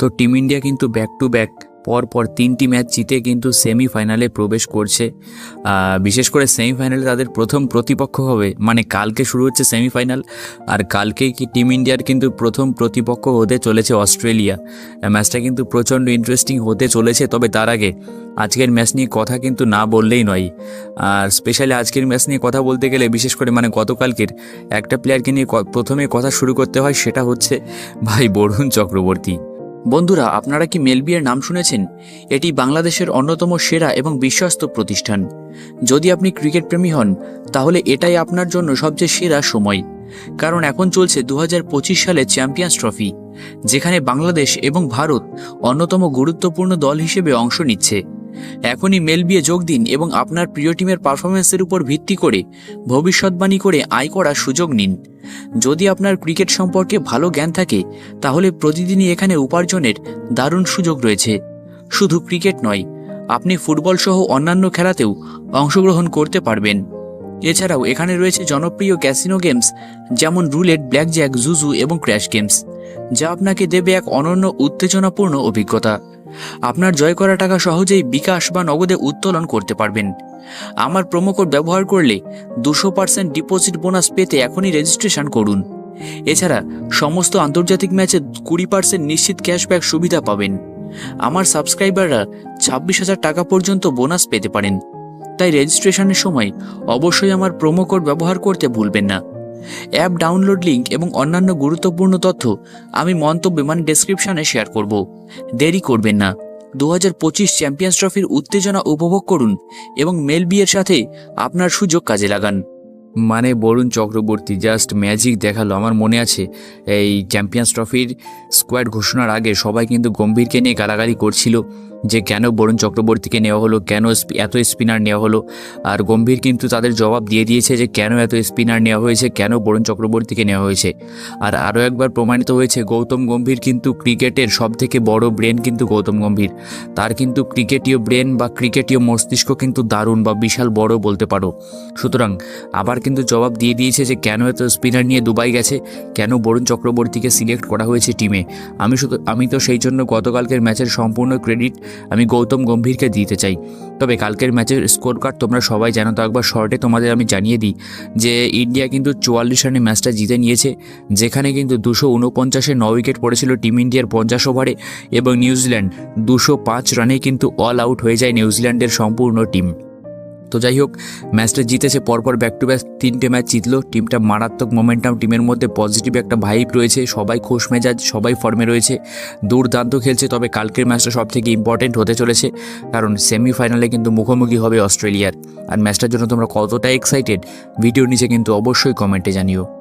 তো team India কিন্তু back to back পর পর তিনটি ম্যাচ জিতে কিন্তু সেমিফাইনালে প্রবেশ করছে। বিশেষ করে সেমিফাইনালে তাদের প্রথম প্রতিপক্ষ হবে মানে কালকে শুরু হচ্ছে সেমিফাইনাল আর কালকেই কি টিম ইন্ডিয়ার কিন্তু প্রথম প্রতিপক্ষ হতে চলেছে অস্ট্রেলিয়া। ম্যাচটা কিন্তু প্রচণ্ড ইন্টারেস্টিং হতে চলেছে, তবে তার আগে আজকের ম্যাচ নিয়ে কথা কিন্তু না বললেই নয়। আর স্পেশালি আজকের ম্যাচ নিয়ে কথা বলতে গেলে, বিশেষ করে মানে গতকালকের একটা প্লেয়ারকে নিয়ে প্রথমে কথা শুরু করতে হয়, সেটা হচ্ছে ভাই বরুণ চক্রবর্তী। বন্ধুরা, আপনারা কি মেলবিয়ের নাম শুনেছেন? এটি বাংলাদেশের অন্যতম সেরা এবং বিশ্বস্ত প্রতিষ্ঠান। যদি আপনি ক্রিকেট প্রেমী হন, তাহলে এটাই আপনার জন্য সবচেয়ে সেরা সময়। কারণ এখন চলছে দু হাজার পঁচিশ সালে চ্যাম্পিয়ন্স ট্রফি, যেখানে বাংলাদেশ এবং ভারত অন্যতম গুরুত্বপূর্ণ দল হিসেবে অংশ নিচ্ছে। এখনই মেলবিয়ে যোগ দিন এবং আপনার প্রিয় টিমের পারফরমেন্সের উপর ভিত্তি করে ভবিষ্যৎবাণী করে আয় করার সুযোগ নিন। যদি আপনার ক্রিকেট সম্পর্কে ভালো জ্ঞান থাকে, তাহলে প্রতিদিনই এখানে উপার্জনের দারুণ সুযোগ রয়েছে। শুধু ক্রিকেট নয়, আপনি ফুটবল সহ অন্যান্য খেলাতেও অংশগ্রহণ করতে পারবেন। এছাড়াও এখানে রয়েছে জনপ্রিয় ক্যাসিনো গেমস, যেমন রুলেট, ব্ল্যাকজ্যাক, জুজু এবং ক্র্যাশ গেমস, যা আপনাকে দেবে এক অনন্য উত্তেজনাপূর্ণ অভিজ্ঞতা। আপনার জয় করা টাকা সহজেই বিকাশ বা নগদে উত্তোলন করতে পারবেন। আমার প্রোমো কোড ব্যবহার করলে দুশো পার্সেন্ট ডিপোজিট বোনাস পেতে এখনই রেজিস্ট্রেশন করুন। এছাড়া সমস্ত আন্তর্জাতিক ম্যাচে কুড়ি পার্সেন্ট নিশ্চিত ক্যাশব্যাক সুবিধা পাবেন। আমার সাবস্ক্রাইবাররা ছাব্বিশ হাজার টাকা পর্যন্ত বোনাস পেতে পারেন। তাই রেজিস্ট্রেশনের সময় অবশ্যই আমার প্রোমো কোড ব্যবহার করতে ভুলবেন না। অ্যাপ ডাউনলোড লিঙ্ক এবং অন্যান্য গুরুত্বপূর্ণ তথ্য আমি মন্তব্যে মানে ডেসক্রিপশনে শেয়ার করব। দেরি করবেন না। দু হাজার পঁচিশ চ্যাম্পিয়ন্স ট্রফির উত্তেজনা উপভোগ করুন এবং মেলবিয়ের সাথে আপনার সুযোগ কাজে লাগান। মানে বরুণ চক্রবর্তী জাস্ট ম্যাজিক দেখাল। আমার মনে আছে, এই চ্যাম্পিয়ন্স ট্রফির স্কোয়াড ঘোষণার আগে সবাই কিন্তু গম্ভীরকে নিয়ে গালাগালি করছিল। যে কেন বরুণ চক্রবর্তীকে নেওয়া হলো, কেন এত স্পিনার নেওয়া হলো, আর গম্ভীর কিন্তু তাদের জবাব দিয়ে দিয়েছে যে কেন এত স্পিনার নেওয়া হয়েছে, কেন বরুণ চক্রবর্তীকে নেওয়া হয়েছে। আর আরও একবার প্রমাণিত হয়েছে, গৌতম গম্ভীর কিন্তু ক্রিকেটের সব থেকে বড় ব্রেন কিন্তু গৌতম গম্ভীর। তার কিন্তু ক্রিকেটীয় ব্রেন বা ক্রিকেটীয় মস্তিষ্ক কিন্তু দারুণ বা বিশাল বড় বলতে পারো। সুতরাং আবার কিন্তু জবাব দিয়ে দিয়েছে যে কেন এত স্পিনার নিয়ে দুবাই গেছে, কেন বরুণ চক্রবর্তীকে সিলেক্ট করা হয়েছে টিমে। আমি শুধু, আমি তো সেই জন্য গতকালকের ম্যাচের সম্পূর্ণ ক্রেডিট আমি গৌতম গম্ভীরকে দিতে চাই। তবে কালকের ম্যাচের স্কোর কার্ড তোমরা সবাই জানো, তো একবার শর্টে তোমাদের আমি জানিয়ে দিই যে ইন্ডিয়া কিন্তু চুয়াল্লিশ রানে ম্যাচটা জিতে নিয়েছে, যেখানে কিন্তু দুশো উনপঞ্চাশে ন উইকেট পড়েছিল টিম ইন্ডিয়ার পঞ্চাশ ওভারে এবং নিউজিল্যান্ড দুশো পাঁচ রানে কিন্তু অল আউট হয়ে যায় নিউজিল্যান্ডের সম্পূর্ণ টিম। তো যাই হোক, ম্যাচটা জিতেছে, পরপর ব্যাক টু ব্যাক তিনটে ম্যাচ জিতলো। টিমটা মারাত্মক মোমেন্টাম টিমের মধ্যে পজিটিভ একটা ভাইব রয়েছে। সবাই খোশ মেজাজ, সবাই ফর্মে রয়েছে। দুর্দান্ত খেলছে, তবে কালকের ম্যাচটা সব থেকে ইম্পর্টেন্ট হতে চলেছে। কারণ সেমিফাইনালে কিন্তু মুখোমুখি হবে অস্ট্রেলিয়ার। আর ম্যাচটার জন্য তোমরা কতটা এক্সাইটেড ভিডিও নিচে কিন্তু অবশ্যই কমেন্টে জানিও।